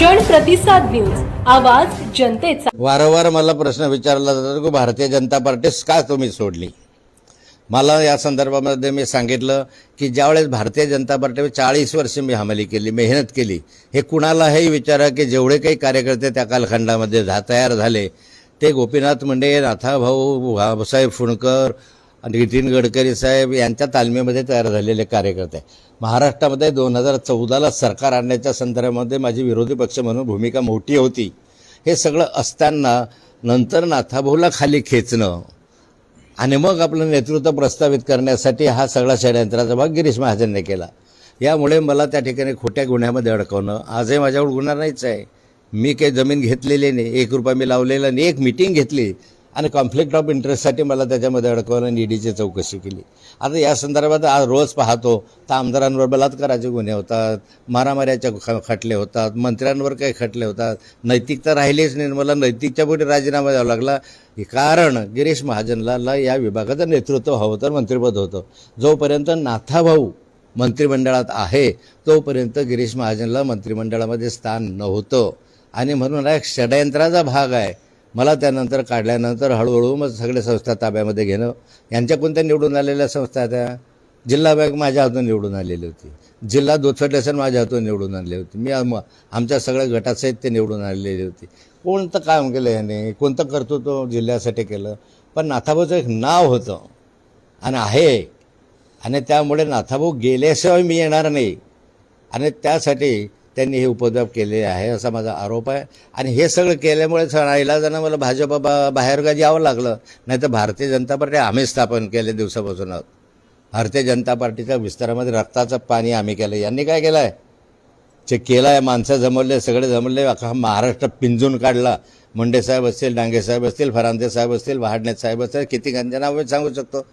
जन प्रतिसाद न्यूज. आवाज जनतेचा. वारंवार मला प्रश्न विचारला जातो की भारतीय जनता पार्टीस का तुम्ही सोडली? मला या संदर्भामध्ये मी सांगितलं की ज्यावेळेस भारतीय जनता पार्टी चाळीस वर्ष मी हमाली केली मेहनत केली हे कुणालाही विचारा की जेवढे काही कार्यकर्ते त्या कालखंडामध्ये झा तयार झाले ते गोपीनाथ मुंडे नाथाभाऊ बाबासाहेब फुंडकर नितीन गडकरी साहेब यांच्या तालमीमध्ये तयार झालेले कार्यकर्ते. महाराष्ट्रामध्ये दोन हजार चौदाला सरकार आणण्याच्या संदर्भामध्ये माझी विरोधी पक्ष म्हणून भूमिका मोठी होती. हे सगळं असताना नंतर नाथाभाऊला खाली खेचणं आणि मग आपलं नेतृत्व प्रस्तावित करण्यासाठी हा सगळा षडयंत्राचा भाग गिरीश महाजनने केला. यामुळे मला त्या ठिकाणी खोट्या गुन्ह्यामध्ये अडकवणं आजही माझ्यावर गुन्हा नाहीच आहे. मी काही जमीन घेतलेली नाही एक रुपया मी लावलेला नाही एक मिटिंग घेतली. आणि कॉन्फ्लिक्ट ऑफ इंटरेस्टसाठी मला त्याच्यामध्ये अडकवलं आणि ईडीची चौकशी केली. आता या संदर्भात आज रोज पाहतो तर आमदारांवर बलात्काराचे गुन्हे होतात मारामाऱ्याच्या ख खटले होतात मंत्र्यांवर काही खटले होतात. नैतिकता राहिलीच नाही. मला नैतिकच्या पुढे राजीनामा द्यावा लागला. कारण गिरीश महाजनला या विभागाचं नेतृत्व हवं तर मंत्रिपद होतं. जोपर्यंत नाथाभाऊ मंत्रिमंडळात आहे तोपर्यंत गिरीश महाजनला मंत्रिमंडळामध्ये स्थान नव्हतं. आणि म्हणून हा एक षडयंत्राचा भाग आहे. मला त्यानंतर काढल्यानंतर हळूहळू मग सगळ्या संस्था ताब्यामध्ये घेणं. यांच्या कोणत्या निवडून आलेल्या संस्था त्या? जिल्हा बँक माझ्या हातून निवडून आलेली होती. जिल्हा दूध माझ्या हातून निवडून आणली होती. मी आमच्या सगळ्या गटासहित ते निवडून आलेली होती. कोणतं काम केलं याने कोणतं कर्तृत्व जिल्ह्यासाठी केलं? पण नाथाभाऊचं एक नाव होतं. आणि आहे. आणि त्यामुळे नाथाभाऊ गेल्याशिवाय मी येणार नाही. आणि त्यासाठी त्यांनी हे उपद्रव केले आहे असा माझा आरोप आहे. आणि हे सगळं केल्यामुळे इलाजानं मला भाजप बाहेर बाहेरगावी यावं लागलं? नाही तर भारतीय जनता पार्टी आम्ही स्थापन केले दिवसापासून. भारतीय जनता पार्टीच्या विस्तारामध्ये रक्ताचं पाणी आम्ही केलं यांनी काय केलं आहे जे केलं आहे माणसं जमवले सगळे जमवले अख्खा महाराष्ट्र पिंजून काढला. मुंडे साहेब असतील डांगे साहेब असतील फरांदे साहेब असतील वहाडणे साहेब असतील किती गांजे नाव सांगू शकतो.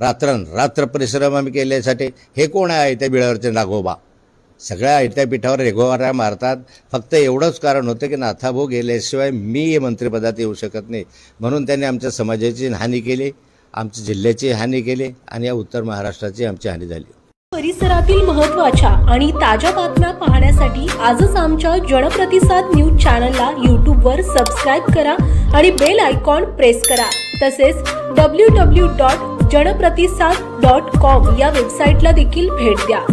रात्र रात्र परिश्रम आम्ही केल्यासाठी. हे कोण आहे त्या बिळावरचे नागोबा? सगळ्या विद्यापीठावर रेघोवाऱ्या मारतात. फक्त एवढंच कारण होतं की नाथाभाऊ गेल्याशिवाय मी मंत्रिपदात येऊ शकत नाही. म्हणून त्यांनी आमच्या समाजाची हानी केली आमच्या जिल्ह्याची हानी केली आणि या उत्तर महाराष्ट्राची आमची हानी झाली. परिसरातील महत्त्वाच्या आणि ताज्या बातम्या पाहण्यासाठी आजच आमच्या जनप्रतिसाद न्यूज चॅनलला यूट्यूबवर सबस्क्राईब करा आणि बेल आयकॉन प्रेस करा. तसेच W W dot Janpratisad dot com या वेबसाईटला देखील भेट द्या.